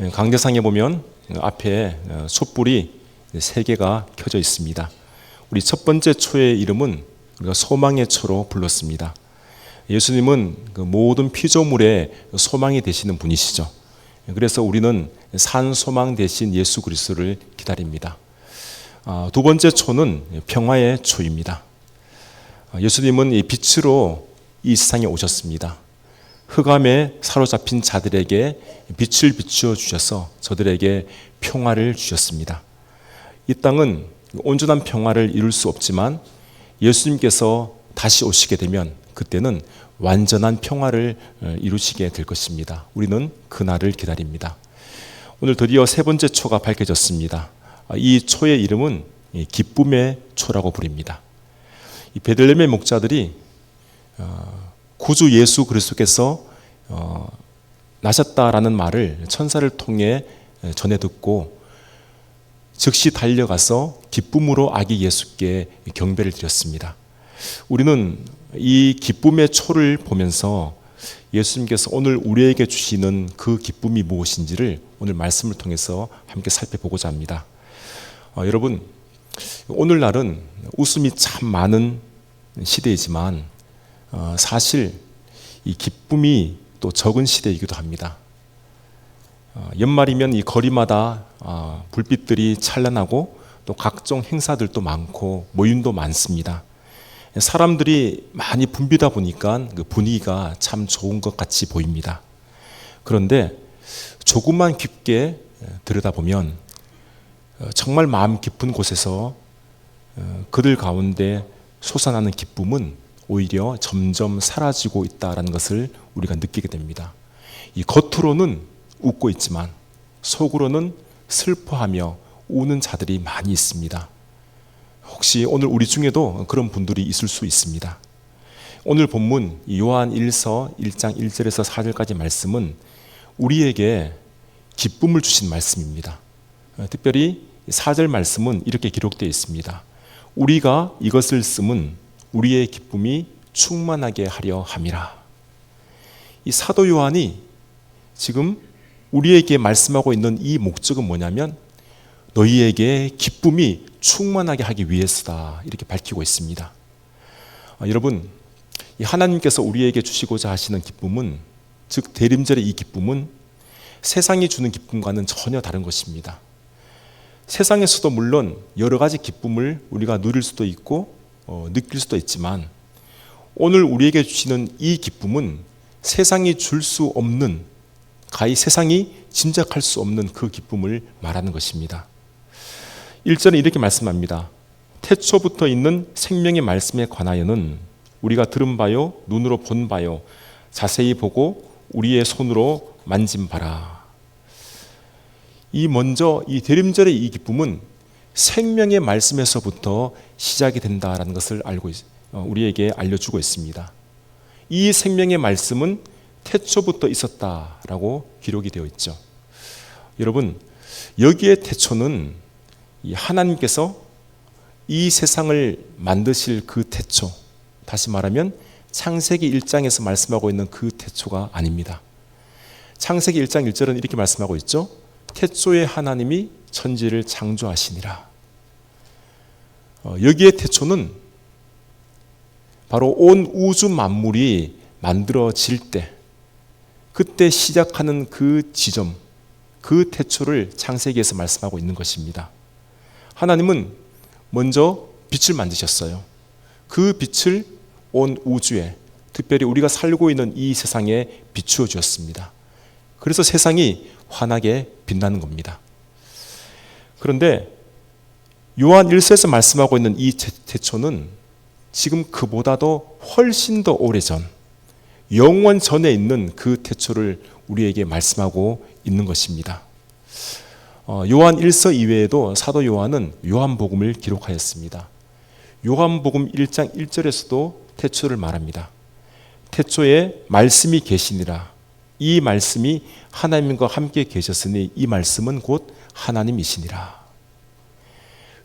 예, 강대상에 보면 앞에 어, 촛불이 세 개가 켜져 있습니다. 우리 첫 번째 초의 이름은 우리가 소망의 초로 불렀습니다. 예수님은 그 모든 피조물의 소망이 되시는 분이시죠. 그래서 우리는 산 소망 대신 예수 그리스도를 기다립니다. 아, 두 번째 초는 평화의 초입니다. 아, 예수님은 이 빛으로 이 세상에 오셨습니다. 흑암에 사로잡힌 자들에게 빛을 비추어 주셔서 저들에게 평화를 주셨습니다. 이 땅은 온전한 평화를 이룰 수 없지만 예수님께서 다시 오시게 되면 그때는 완전한 평화를 어, 이루시게 될 것입니다. 우리는 그날을 기다립니다. 오늘 드디어 세 번째 초가 밝혀졌습니다. 아, 이 초의 이름은 기쁨의 초라고 부릅니다. 이 베들레헴의 목자들이 어, 구주 예수 그리스도께서 어, 나셨다라는 말을 천사를 통해 전해 듣고 즉시 달려가서 기쁨으로 아기 예수께 경배를 드렸습니다. 우리는 이 기쁨의 초를 보면서 예수님께서 오늘 우리에게 주시는 그 기쁨이 무엇인지를 오늘 말씀을 통해서 함께 살펴보고자 합니다. 어, 여러분, 오늘날은 웃음이 참 많은 시대이지만 어, 사실 이 기쁨이 또 적은 시대이기도 합니다. 어, 연말이면 이 거리마다 어, 불빛들이 찬란하고 또 각종 행사들도 많고 모임도 많습니다. 사람들이 많이 붐비다 보니까 그 분위기가 참 좋은 것 같이 보입니다. 그런데 조금만 깊게 들여다보면 정말 마음 깊은 곳에서 그들 가운데 솟아나는 기쁨은 오히려 점점 사라지고 있다라는 것을 우리가 느끼게 됩니다. 이 겉으로는 웃고 있지만 속으로는 슬퍼하며 우는 자들이 많이 있습니다. 혹시 오늘 우리 중에도 그런 분들이 있을 수 있습니다. 오늘 본문 요한 1서 1장 1절에서 4절까지 말씀은 우리에게 기쁨을 주신 말씀입니다. 특별히 4절 말씀은 이렇게 기록되어 있습니다. 우리가 이것을 쓰면 우리의 기쁨이 충만하게 하려 함이라. 이 사도 요한이 지금 우리에게 말씀하고 있는 이 목적은 뭐냐면 너희에게 기쁨이 충만하게 하기 위해서다. 이렇게 밝히고 있습니다. 아, 여러분, 하나님께서 우리에게 주시고자 하시는 기쁨은 즉 대림절의 이 기쁨은 세상이 주는 기쁨과는 전혀 다른 것입니다. 세상에서도 물론 여러 가지 기쁨을 우리가 누릴 수도 있고 어, 느낄 수도 있지만 오늘 우리에게 주시는 이 기쁨은 세상이 줄 수 없는 가히 세상이 짐작할 수 없는 그 기쁨을 말하는 것입니다. 1절에 이렇게 말씀합니다. 태초부터 있는 생명의 말씀에 관하여는 우리가 들은 바요, 눈으로 본 바요, 자세히 보고 우리의 손으로 만진 바라. 이 먼저 이 대림절의 이 기쁨은 생명의 말씀에서부터 시작이 된다라는 것을 알고 어, 우리에게 알려주고 있습니다. 이 생명의 말씀은 태초부터 있었다라고 기록이 되어 있죠. 여러분 여기에 태초는 하나님께서 이 세상을 만드실 그 태초, 다시 말하면 창세기 1장에서 말씀하고 있는 그 태초가 아닙니다. 창세기 1장 1절은 이렇게 말씀하고 있죠. 태초에 하나님이 천지를 창조하시니라. 어, 여기에 태초는 바로 온 우주 만물이 만들어질 때, 그때 시작하는 그 지점, 그 태초를 창세기에서 말씀하고 있는 것입니다. 하나님은 먼저 빛을 만드셨어요. 그 빛을 온 우주에, 특별히 우리가 살고 있는 이 세상에 비추어 주었습니다. 그래서 세상이 환하게 빛나는 겁니다. 그런데 요한 1서에서 말씀하고 있는 이 태초는 지금 그보다도 훨씬 더 오래전, 영원 전에 있는 그 태초를 우리에게 말씀하고 있는 것입니다. 어, 요한 1서 이외에도 사도 요한은 요한복음을 기록하였습니다. 요한복음 1장 1절에서도 태초를 말합니다. 태초에 말씀이 계시니라. 이 말씀이 하나님과 함께 계셨으니 이 말씀은 곧 하나님이시니라.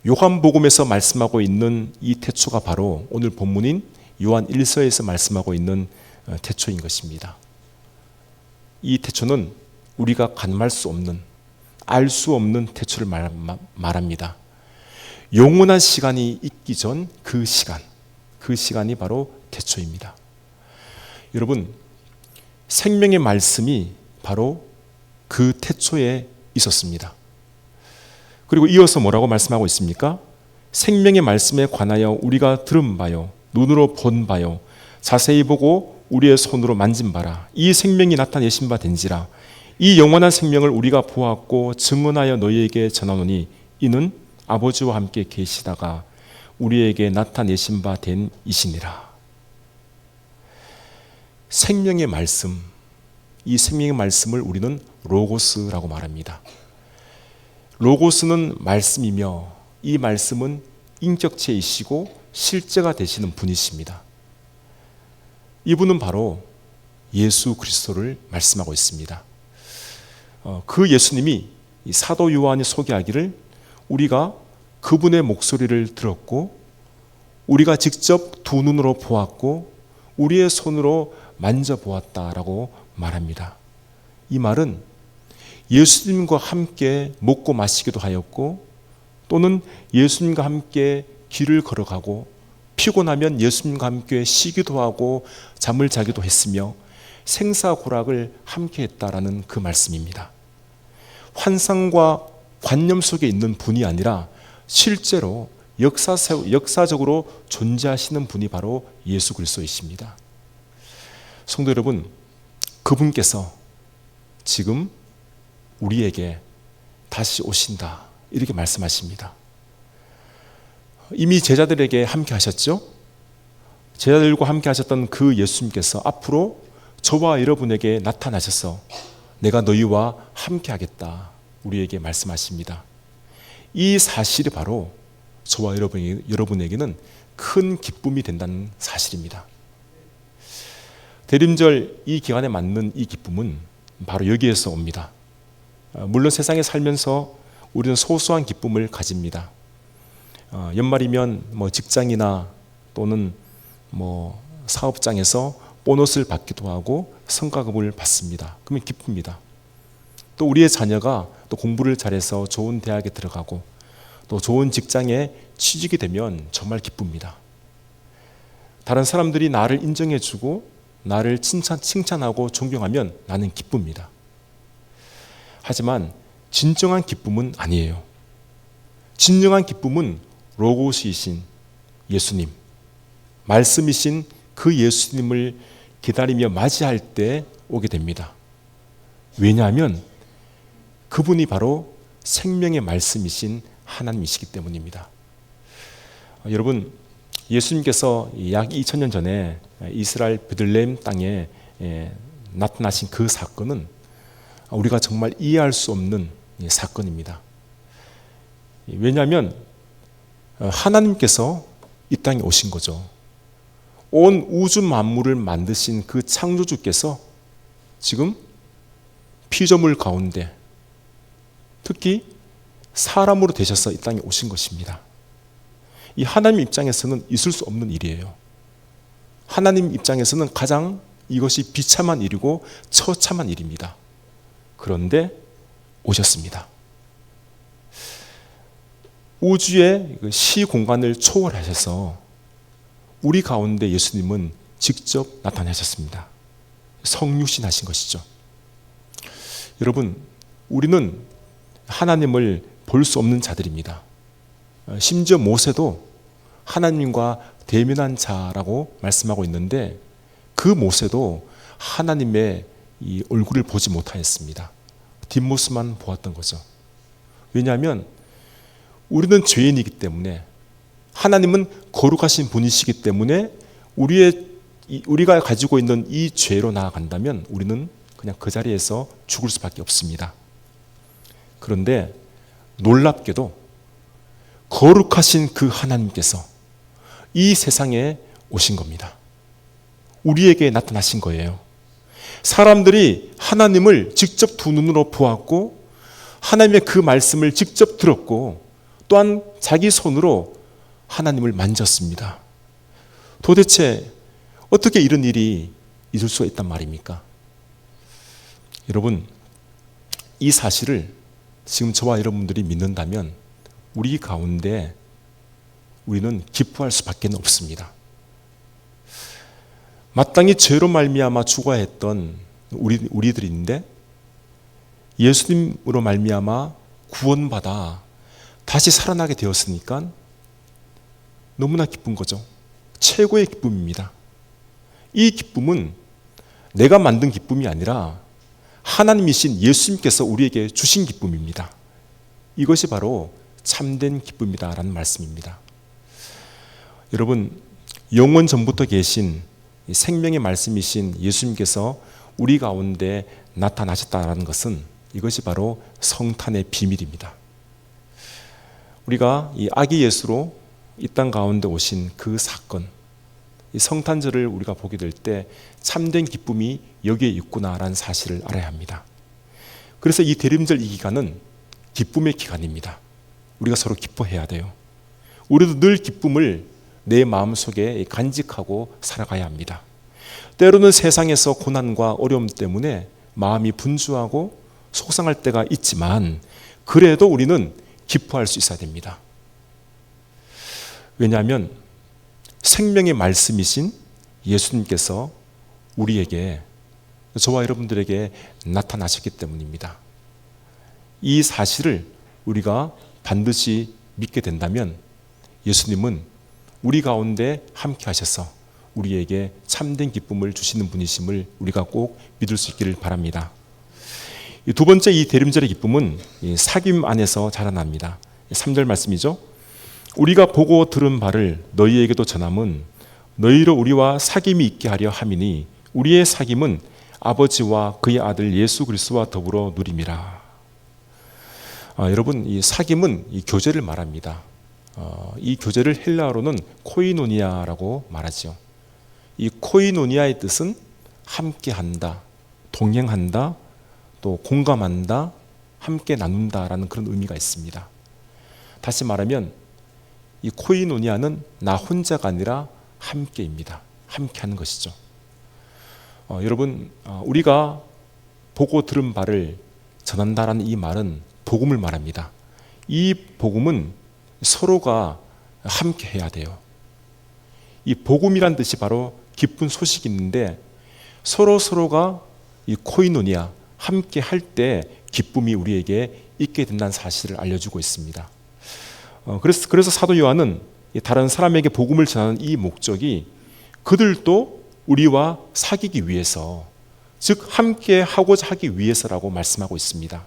요한복음에서 말씀하고 있는 이 태초가 바로 오늘 본문인 요한 1서에서 말씀하고 있는 어, 태초인 것입니다. 이 태초는 우리가 가늠할 수 없는 알 수 없는 태초를 말, 말합니다. 영원한 시간이 있기 전 그 시간, 그 시간이 바로 태초입니다. 여러분, 생명의 말씀이 바로 그 태초에 있었습니다. 그리고 이어서 뭐라고 말씀하고 있습니까? 생명의 말씀에 관하여 우리가 들은 바요, 눈으로 본 바요, 자세히 보고 우리의 손으로 만진 바라. 이 생명이 나타내신 바 된지라. 이 영원한 생명을 우리가 보았고 증언하여 너희에게 전하노니 이는 아버지와 함께 계시다가 우리에게 나타내신 바 된 이시니라. 생명의 말씀, 이 생명의 말씀을 우리는 로고스라고 말합니다. 로고스는 말씀이며 이 말씀은 인격체이시고 실제가 되시는 분이십니다. 이분은 바로 예수 그리스도를 말씀하고 있습니다. 어, 그 예수님이 사도 요한이 소개하기를 우리가 그분의 목소리를 들었고 우리가 직접 두 눈으로 보았고 우리의 손으로 만져보았다라고 말합니다. 이 말은 예수님과 함께 먹고 마시기도 하였고 또는 예수님과 함께 길을 걸어가고 피곤하면 예수님과 함께 쉬기도 하고 잠을 자기도 했으며 생사고락을 함께 했다라는 그 말씀입니다. 환상과 관념 속에 있는 분이 아니라 실제로 역사, 역사적으로 존재하시는 분이 바로 예수 그리스도이십니다. 성도 여러분, 그분께서 지금 우리에게 다시 오신다. 이렇게 말씀하십니다. 이미 제자들에게 함께 하셨죠? 제자들과 함께 하셨던 그 예수님께서 앞으로 저와 여러분에게 나타나셔서 내가 너희와 함께 하겠다. 우리에게 말씀하십니다. 이 사실이 바로 저와 여러분에게는 큰 기쁨이 된다는 사실입니다. 대림절 이 기간에 맞는 이 기쁨은 바로 여기에서 옵니다. 물론 세상에 살면서 우리는 소소한 기쁨을 가집니다. 어, 연말이면 뭐 직장이나 또는 뭐 사업장에서 보너스를 받기도 하고 성과급을 받습니다. 그러면 기쁩니다. 또 우리의 자녀가 또 공부를 잘해서 좋은 대학에 들어가고 또 좋은 직장에 취직이 되면 정말 기쁩니다. 다른 사람들이 나를 인정해주고 나를 칭찬, 칭찬하고 존경하면 나는 기쁩니다. 하지만 진정한 기쁨은 아니에요. 진정한 기쁨은 로고시이신 예수님, 말씀이신 그 예수님을 기다리며 맞이할 때 오게 됩니다. 왜냐하면 그분이 바로 생명의 말씀이신 하나님이시기 때문입니다. 여러분, 예수님께서 약 2000년 전에 이스라엘 베들레헴 땅에 예, 나타나신 그 사건은 우리가 정말 이해할 수 없는 사건입니다. 왜냐하면 어, 하나님께서 이 땅에 오신 거죠. 온 우주 만물을 만드신 그 창조주께서 지금 피조물 가운데 특히 사람으로 되셔서 이 땅에 오신 것입니다. 이 하나님 입장에서는 있을 수 없는 일이에요. 하나님 입장에서는 가장 이것이 비참한 일이고 처참한 일입니다. 그런데 오셨습니다. 우주의 그시 공간을 초월하셔서 우리 가운데 예수님은 직접 나타나셨습니다. 성육신 하신 것이죠. 여러분, 우리는 하나님을 볼 수 없는 자들입니다. 심지어 모세도 하나님과 대면한 자라고 말씀하고 있는데 그 모세도 하나님의 이 얼굴을 보지 못하였습니다. 뒷모습만 보았던 거죠. 왜냐하면 우리는 죄인이기 때문에 하나님은 거룩하신 분이시기 때문에 우리의 우리가 가지고 있는 이 죄로 나아간다면 우리는 그냥 그 자리에서 죽을 수밖에 없습니다. 그런데 놀랍게도 거룩하신 그 하나님께서 이 세상에 오신 겁니다. 우리에게 나타나신 거예요. 사람들이 하나님을 직접 두 눈으로 보았고 하나님의 그 말씀을 직접 들었고 또한 자기 손으로 하나님을 만졌습니다. 도대체 어떻게 이런 일이 있을 수가 있단 말입니까? 여러분, 이 사실을 지금 저와 여러분들이 믿는다면 우리 가운데 우리는 기뻐할 수밖에 없습니다. 마땅히 죄로 말미암아 죽어야 했던 우리 우리들인데 예수님으로 말미암아 구원받아 다시 살아나게 되었으니까 너무나 기쁜 거죠. 최고의 기쁨입니다. 이 기쁨은 내가 만든 기쁨이 아니라 하나님이신 예수님께서 우리에게 주신 기쁨입니다. 이것이 바로 참된 기쁨이다라는 말씀입니다. 여러분, 영원 전부터 계신 생명의 말씀이신 예수님께서 우리 가운데 나타나셨다라는 것은 이것이 바로 성탄의 비밀입니다. 우리가 이 아기 예수로 이 땅 가운데 오신 그 사건, 이 성탄절을 우리가 보게 될 때 참된 기쁨이 여기에 있구나라는 사실을 알아야 합니다. 그래서 이 대림절 이 기간은 기쁨의 기간입니다. 우리가 서로 기뻐해야 돼요. 우리도 늘 기쁨을 내 마음 속에 간직하고 살아가야 합니다. 때로는 세상에서 고난과 어려움 때문에 마음이 분주하고 속상할 때가 있지만 그래도 우리는 기뻐할 수 있어야 됩니다. 왜냐하면 생명의 말씀이신 예수님께서 우리에게 저와 여러분들에게 나타나셨기 때문입니다. 이 사실을 우리가 반드시 믿게 된다면 예수님은 우리 가운데 함께 하셔서 우리에게 참된 기쁨을 주시는 분이심을 우리가 꼭 믿을 수 있기를 바랍니다. 두 번째 이 대림절의 기쁨은 사귐 안에서 자라납니다. 3절 말씀이죠. 우리가 보고 들은 바를 너희에게도 전함은 너희로 우리와 사귐이 있게 하려 함이니 우리의 사귐은 아버지와 그의 아들 예수 그리스도와 더불어 누림이라. 아, 여러분 이 사귐은 이 교제를 말합니다. 어, 이 교제를 헬라어로는 코이노니아라고 말하죠. 이 코이노니아의 뜻은 함께한다, 동행한다, 또 공감한다, 함께 나눈다라는 그런 의미가 있습니다. 다시 말하면 이 코이노니아는 나 혼자가 아니라 함께입니다. 함께하는 것이죠. 어, 여러분 어, 우리가 보고 들은 바를 전한다라는 이 말은 복음을 말합니다. 이 복음은 서로가 함께 해야 돼요. 이 복음이란 뜻이 바로 기쁜 소식이 있는데 서로 서로가 이 코이노니아 함께 할 때 기쁨이 우리에게 있게 된다는 사실을 알려주고 있습니다. 어, 그래서 그래서 사도 요한은 다른 사람에게 복음을 전하는 이 목적이 그들도 우리와 사귀기 위해서 즉 함께 하고자 하기 위해서라고 말씀하고 있습니다.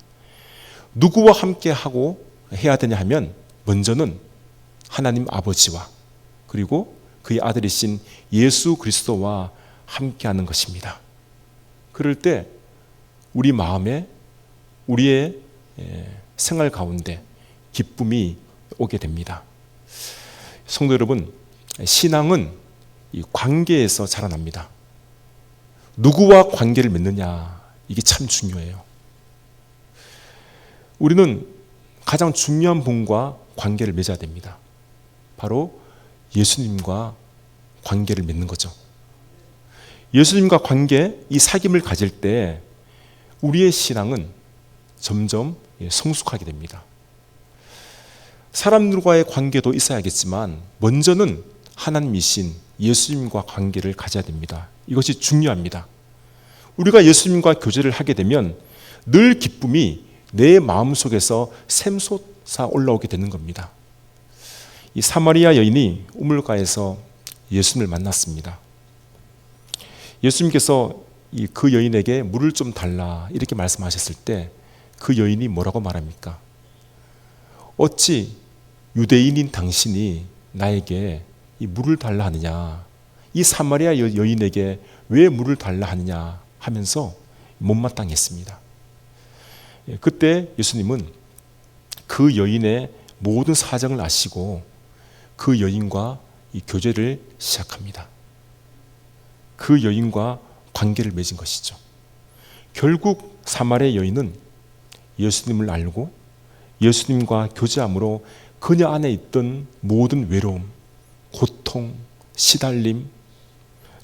누구와 함께 하고 해야 되냐 하면 먼저는 하나님 아버지와 그리고 그의 아들이신 예수 그리스도와 함께 하는 것입니다. 그럴 때 우리 마음에 우리의 생활 가운데 기쁨이 오게 됩니다. 성도 여러분, 신앙은 이 관계에서 자라납니다. 누구와 관계를 맺느냐, 이게 참 중요해요. 우리는 가장 중요한 분과 관계를 맺어야 됩니다. 바로 예수님과 관계를 맺는 거죠. 예수님과 관계, 이 사귐을 가질 때 우리의 신앙은 점점 성숙하게 됩니다. 사람들과의 관계도 있어야겠지만 먼저는 하나님이신 예수님과 관계를 가져야 됩니다. 이것이 중요합니다. 우리가 예수님과 교제를 하게 되면 늘 기쁨이 내 마음 속에서 샘솟 아 올라오게 되는 겁니다. 이 사마리아 여인이 우물가에서 예수님을 만났습니다. 예수님께서 그 여인에게 물을 좀 달라 이렇게 말씀하셨을 때 그 여인이 뭐라고 말합니까? 어찌 유대인인 당신이 나에게 이 물을 달라 하느냐? 이 사마리아 여인에게 왜 물을 달라 하느냐 하면서 못마땅했습니다. 예, 그때 예수님은 그 여인의 모든 사정을 아시고 그 여인과 이 교제를 시작합니다. 그 여인과 관계를 맺은 것이죠. 결국 사마리아 여인은 예수님을 알고 예수님과 교제함으로 그녀 안에 있던 모든 외로움, 고통, 시달림,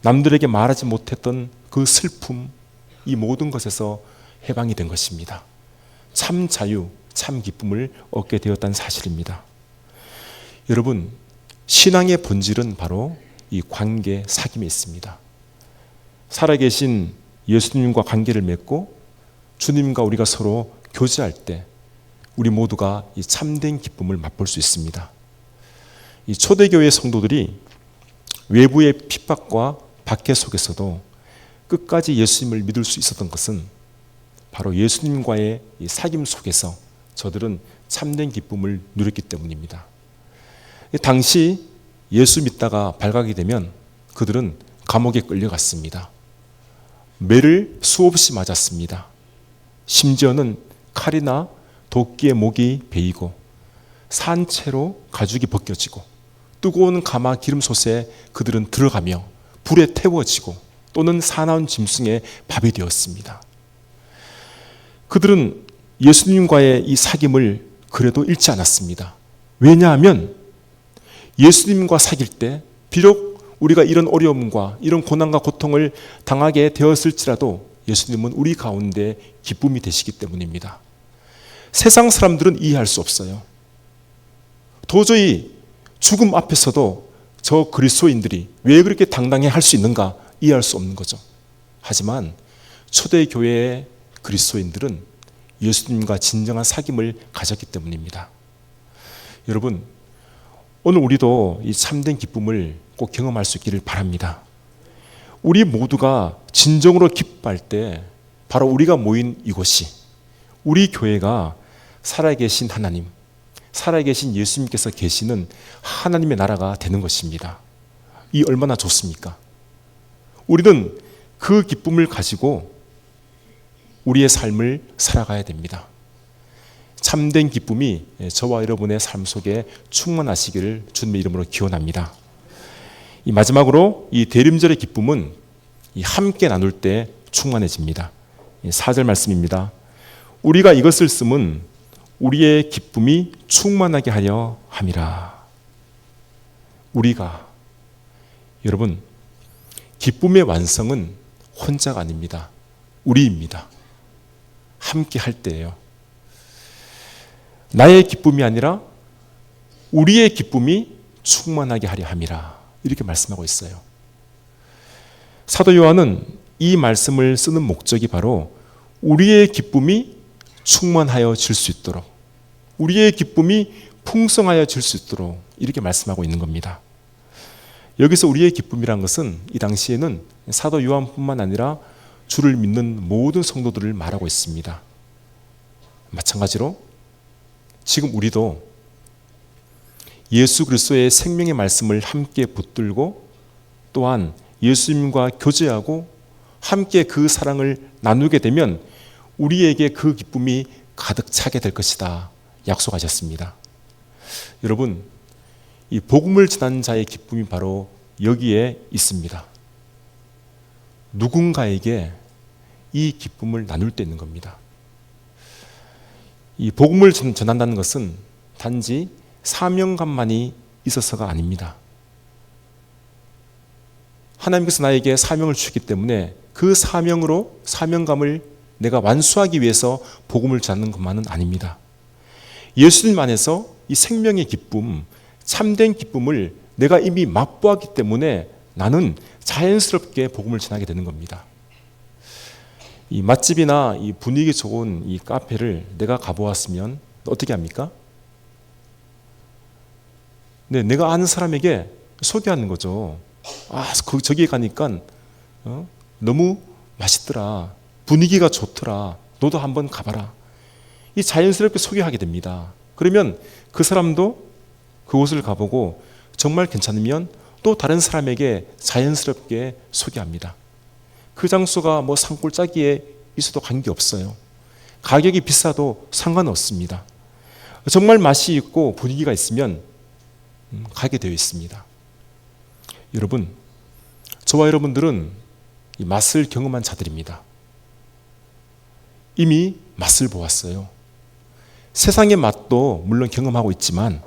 남들에게 말하지 못했던 그 슬픔, 이 모든 것에서 해방이 된 것입니다. 참 자유, 참 기쁨을 얻게 되었다는 사실입니다. 여러분, 신앙의 본질은 바로 이 관계 사귐에 있습니다. 살아계신 예수님과 관계를 맺고 주님과 우리가 서로 교제할 때 우리 모두가 이 참된 기쁨을 맛볼 수 있습니다. 이 초대교회 성도들이 외부의 핍박과 박해 속에서도 끝까지 예수님을 믿을 수 있었던 것은 바로 예수님과의 이 사귐 속에서 저들은 참된 기쁨을 누렸기 때문입니다. 당시 예수 믿다가 발각이 되면 그들은 감옥에 끌려갔습니다. 매를 수없이 맞았습니다. 심지어는 칼이나 도끼의 목이 베이고 산채로 가죽이 벗겨지고 뜨거운 가마 기름 솥에 그들은 들어가며 불에 태워지고 또는 사나운 짐승의 밥이 되었습니다. 그들은 예수님과의 이 사귐을 그래도 잃지 않았습니다. 왜냐하면 예수님과 사귈 때 비록 우리가 이런 어려움과 이런 고난과 고통을 당하게 되었을지라도 예수님은 우리 가운데 기쁨이 되시기 때문입니다. 세상 사람들은 이해할 수 없어요. 도저히 죽음 앞에서도 저 그리스도인들이 왜 그렇게 당당해 할수 있는가 이해할 수 없는 거죠. 하지만 초대 교회의 그리스도인들은 예수님과 진정한 사귐을 가졌기 때문입니다. 여러분, 오늘 우리도 이 참된 기쁨을 꼭 경험할 수 있기를 바랍니다. 우리 모두가 진정으로 기뻐할 때 바로 우리가 모인 이곳이 우리 교회가 살아계신 하나님, 살아계신 예수님께서 계시는 하나님의 나라가 되는 것입니다. 이 얼마나 좋습니까? 우리는 그 기쁨을 가지고 우리의 삶을 살아가야 됩니다. 참된 기쁨이 저와 여러분의 삶 속에 충만하시기를 주님의 이름으로 기원합니다. 이 마지막으로 이 대림절의 기쁨은 이 함께 나눌 때 충만해집니다. 4절 말씀입니다. 우리가 이것을 쓰면 우리의 기쁨이 충만하게 하려 함이라. 우리가 여러분 기쁨의 완성은 혼자가 아닙니다. 우리입니다. 함께 할 때예요. 나의 기쁨이 아니라 우리의 기쁨이 충만하게 하려 함이라. 이렇게 말씀하고 있어요. 사도 요한은 이 말씀을 쓰는 목적이 바로 우리의 기쁨이 충만하여 질 수 있도록 우리의 기쁨이 풍성하여 질 수 있도록 이렇게 말씀하고 있는 겁니다. 여기서 우리의 기쁨이란 것은 이 당시에는 사도 요한뿐만 아니라 주를 믿는 모든 성도들을 말하고 있습니다. 마찬가지로 지금 우리도 예수 그리스도의 생명의 말씀을 함께 붙들고 또한 예수님과 교제하고 함께 그 사랑을 나누게 되면 우리에게 그 기쁨이 가득 차게 될 것이다. 약속하셨습니다. 여러분, 이 복음을 전한 자의 기쁨이 바로 여기에 있습니다. 누군가에게 이 기쁨을 나눌 때 있는 겁니다. 이 복음을 전한다는 것은 단지 사명감만이 있어서가 아닙니다. 하나님께서 나에게 사명을 주셨기 때문에 그 사명으로 사명감을 내가 완수하기 위해서 복음을 전하는 것만은 아닙니다. 예수님 안에서 이 생명의 기쁨, 참된 기쁨을 내가 이미 맛보았기 때문에 나는 자연스럽게 복음을 전하게 되는 겁니다. 이 맛집이나 이 분위기 좋은 이 카페를 내가 가보았으면 어떻게 합니까? 네, 내가 아는 사람에게 소개하는 거죠. 아, 그 저기 가니까 어? 너무 맛있더라. 분위기가 좋더라. 너도 한번 가봐라. 이 자연스럽게 소개하게 됩니다. 그러면 그 사람도 그곳을 가보고 정말 괜찮으면 또 다른 사람에게 자연스럽게 소개합니다. 그 장소가 뭐 산골짜기에 있어도 관계없어요. 가격이 비싸도 상관없습니다. 정말 맛이 있고 분위기가 있으면 음, 가게 되어 있습니다. 여러분, 저와 여러분들은 이 맛을 경험한 자들입니다. 이미 맛을 보았어요. 세상의 맛도 물론 경험하고 있지만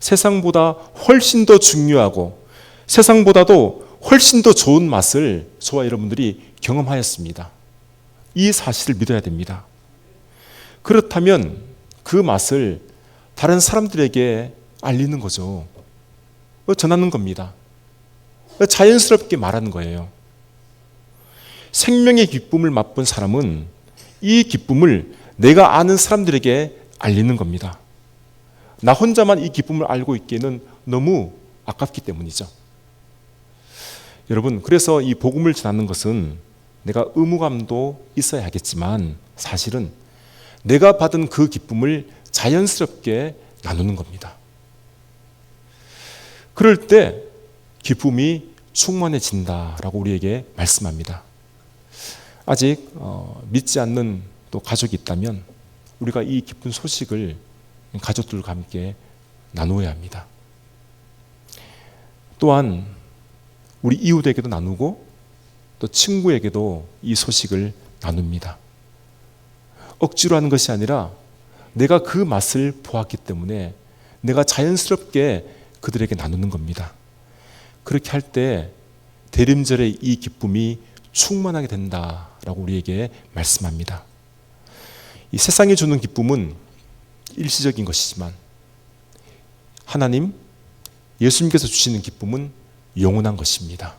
세상보다 훨씬 더 중요하고 세상보다도 훨씬 더 좋은 맛을 저와 여러분들이 경험하였습니다. 이 사실을 믿어야 됩니다. 그렇다면 그 맛을 다른 사람들에게 알리는 거죠. 전하는 겁니다. 자연스럽게 말하는 거예요. 생명의 기쁨을 맛본 사람은 이 기쁨을 내가 아는 사람들에게 알리는 겁니다. 나 혼자만 이 기쁨을 알고 있기에는 너무 아깝기 때문이죠. 여러분, 그래서 이 복음을 전하는 것은 내가 의무감도 있어야 하겠지만 사실은 내가 받은 그 기쁨을 자연스럽게 나누는 겁니다. 그럴 때 기쁨이 충만해진다라고 우리에게 말씀합니다. 아직 어, 믿지 않는 또 가족이 있다면 우리가 이 기쁜 소식을 가족들과 함께 나누어야 합니다. 또한 우리 이웃에게도 나누고 또 친구에게도 이 소식을 나눕니다. 억지로 하는 것이 아니라 내가 그 맛을 보았기 때문에 내가 자연스럽게 그들에게 나누는 겁니다. 그렇게 할 때 대림절의 이 기쁨이 충만하게 된다라고 우리에게 말씀합니다. 이 세상이 주는 기쁨은 일시적인 것이지만 하나님 예수님께서 주시는 기쁨은 영원한 것입니다.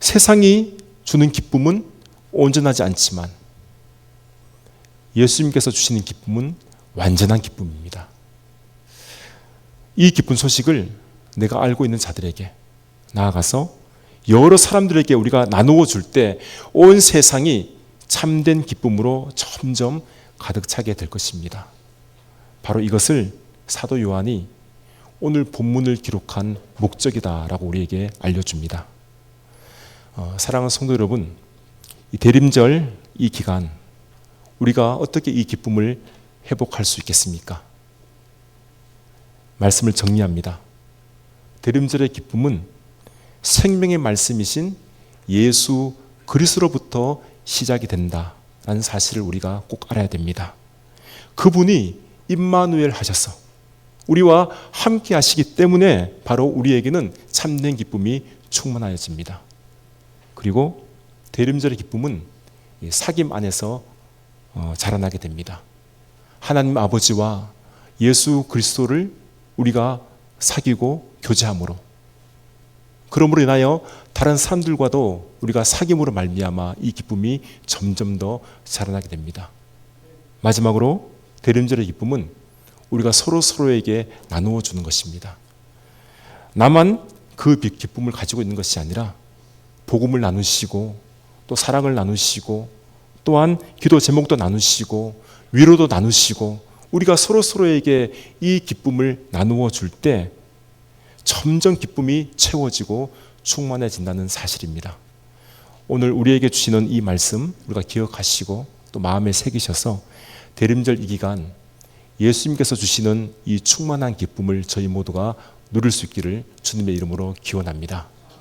세상이 주는 기쁨은 온전하지 않지만 예수님께서 주시는 기쁨은 완전한 기쁨입니다. 이 기쁜 소식을 내가 알고 있는 자들에게 나아가서 여러 사람들에게 우리가 나누어 줄 때 온 세상이 참된 기쁨으로 점점 가득 차게 될 것입니다. 바로 이것을 사도 요한이 오늘 본문을 기록한 목적이다라고 우리에게 알려줍니다. 어, 사랑하는 성도 여러분, 이 대림절 이 기간 우리가 어떻게 이 기쁨을 회복할 수 있겠습니까? 말씀을 정리합니다. 대림절의 기쁨은 생명의 말씀이신 예수 그리스로부터 시작이 된다라는 사실을 우리가 꼭 알아야 됩니다. 그분이 임마누엘 하셔서 우리와 함께 하시기 때문에 바로 우리에게는 참된 기쁨이 충만하여집니다. 그리고 대림절의 기쁨은 사귐 안에서 어, 자라나게 됩니다. 하나님 아버지와 예수 그리스도를 우리가 사귀고 교제함으로 그러므로 인하여 다른 사람들과도 우리가 사귐으로 말미암아 이 기쁨이 점점 더 자라나게 됩니다. 마지막으로 대림절의 기쁨은 우리가 서로 서로에게 나누어 주는 것입니다. 나만 그 기쁨을 가지고 있는 것이 아니라 복음을 나누시고 또 사랑을 나누시고 또한 기도 제목도 나누시고 위로도 나누시고 우리가 서로 서로에게 이 기쁨을 나누어 줄 때 점점 기쁨이 채워지고 충만해진다는 사실입니다. 오늘 우리에게 주시는 이 말씀 우리가 기억하시고 또 마음에 새기셔서 대림절 이 기간 예수님께서 주시는 이 충만한 기쁨을 저희 모두가 누릴 수 있기를 주님의 이름으로 기원합니다.